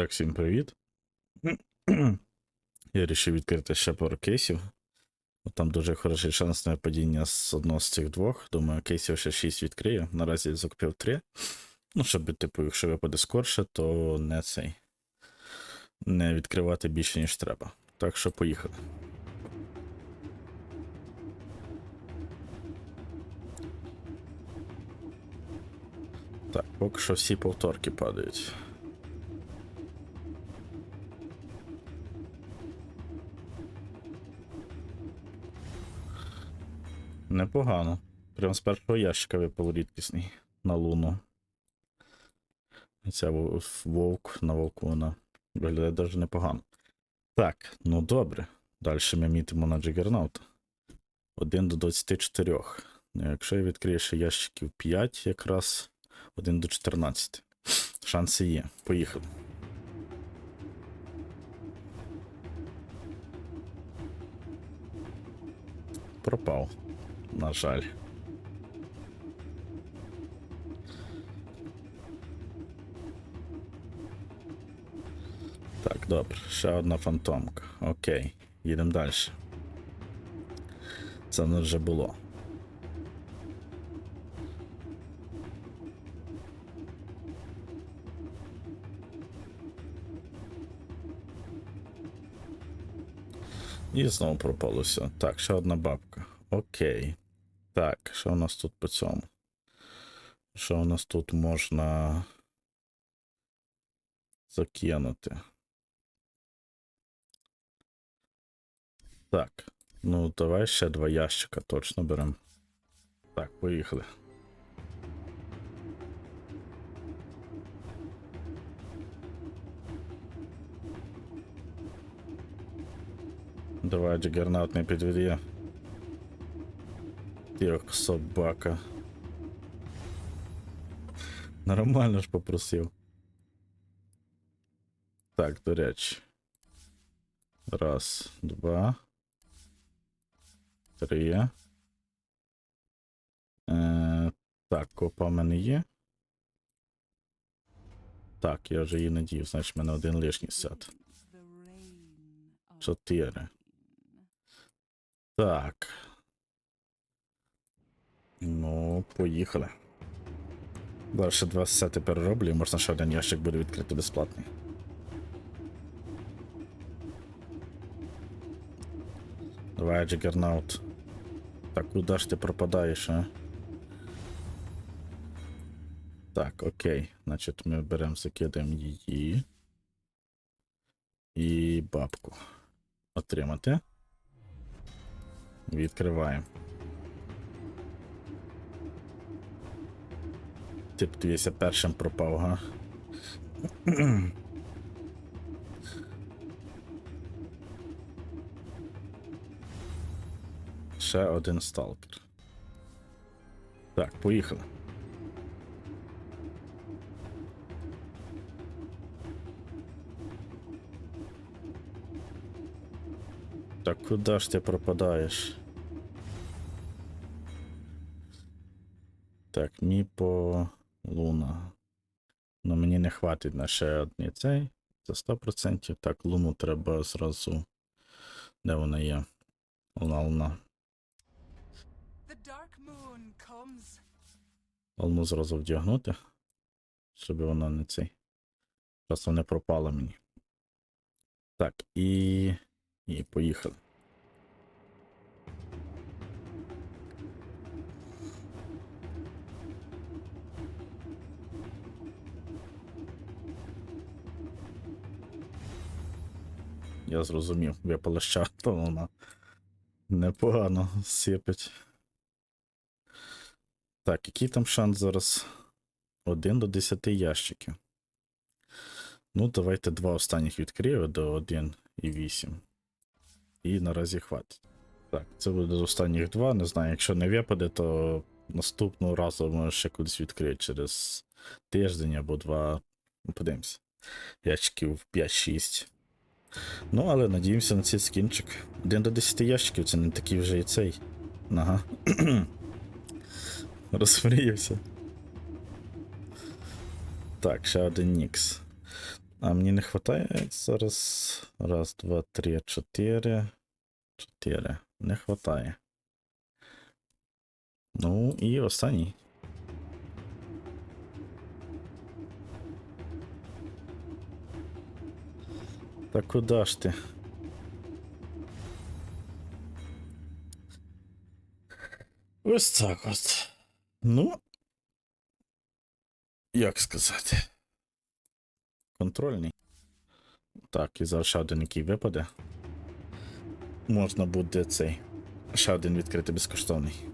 Так, всім привіт. Я вирішив відкрити ще пару кейсів. Там дуже хороший шанс на падіння з одного з цих двох. Думаю, кейсів ще 6 відкрию. Наразі я закупив 3. Ну, щоб, типу, якщо випаде скорше, то не цей. Не відкривати більше, ніж треба. Так що поїхали. Так, поки що всі повторки падають. Непогано. Прям з першого ящика випав рідкісний на луну. Ця вовк на вовку вона виглядає дуже непогано. Так, ну добре. Далі ми мітимо на Джигернаута. 1 до 24. Ну, Якщо я відкрию ще ящиків 5, якраз 1 до 14. Шанси є. Поїхали. Пропав. На жаль. Так, добре. Ще одна фантомка. Окей. Їдемо далі. Це нас вже було. І знову пропало все. Так, ще одна бабка. Окей. Так, що у нас тут по цьому? Що у нас тут можна закинути? Так, ну давай ще два ящика точно беремо. Так, поїхали. Давай, Джигернаут не Як собака. Нормально ж попросив. Так, до речі. Раз, два. Три. Е, так, копа в мене є. Так, я вже її надів, значить в мене один лишній сяд. Чотири. Так. Ну, поїхали. Далі два сети перероблю, і можна ще один ящик буде відкрити безплатний. Давай, Джигернаут. Так, куди ж ти пропадаєш, а? Так, окей. Значить, ми беремо, закидаємо її. І бабку. Отримати. Відкриваємо. Тип дивися, першим пропав, га. Ще один сталкер. Так, поїхали. Так куди ж ти пропадаєш? Так, Міпо Луна. Ну мені не хватить на ще одні цей. Це 100%. Так, луну треба зразу. Де вона є? Луна, луна. Луну зразу вдягнути. Щоб вона не цей. Просто не пропала мені. Так, і. І поїхали. Я зрозумів, випала ще, то вона непогано сипить. Так, який там шанс зараз? 1 до 10 ящиків. Ну, давайте два останніх відкрию до 1 і 8. І наразі хватить. Так, це буде з останніх два. Не знаю, якщо не випаде, то наступного разу може ще кудись відкрити через тиждень або два. Подивимося. Ящиків 5-6. Ну, але надіємося на цей скінчик. 1 до 10 ящиків це не такий вже і цей. Ага. Розмріявся. Так, ще один Нікс. А мені не вистачає зараз. Раз, два, три, чотири. Чотири. Не вистачає. Ну і останній. Та куди ж ти? Ось так от. Ну. Як сказати? Контрольний. Так, і зараз ще який випаде. Можна буде цей. Ще один відкрити безкоштовний.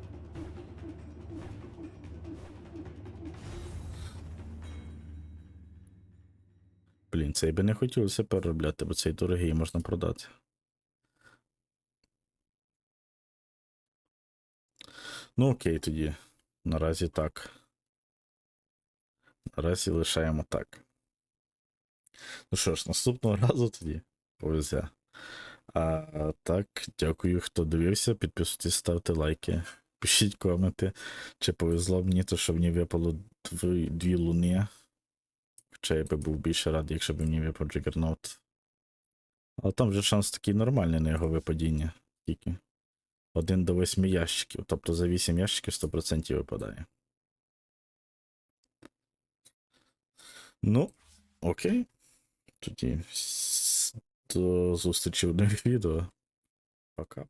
Цей би не хотілося переробляти, бо цей дорогий можна продати. Ну, окей, тоді. Наразі так. Наразі лишаємо так. Ну що ж, наступного разу тоді повезе. А так, дякую, хто дивився. Підписуйтесь, ставте лайки, пишіть коменти. Чи повезло мені, то що мені випало дві, дві луни. Хоча я би був більше радий, якщо б мені випав Джигернаут. Але там вже шанс такий нормальний на його випадіння. Тільки. Один до восьми ящиків. Тобто за 8 ящиків 100% випадає. Ну, окей. Тоді до зустрічі в нових відео. Пока.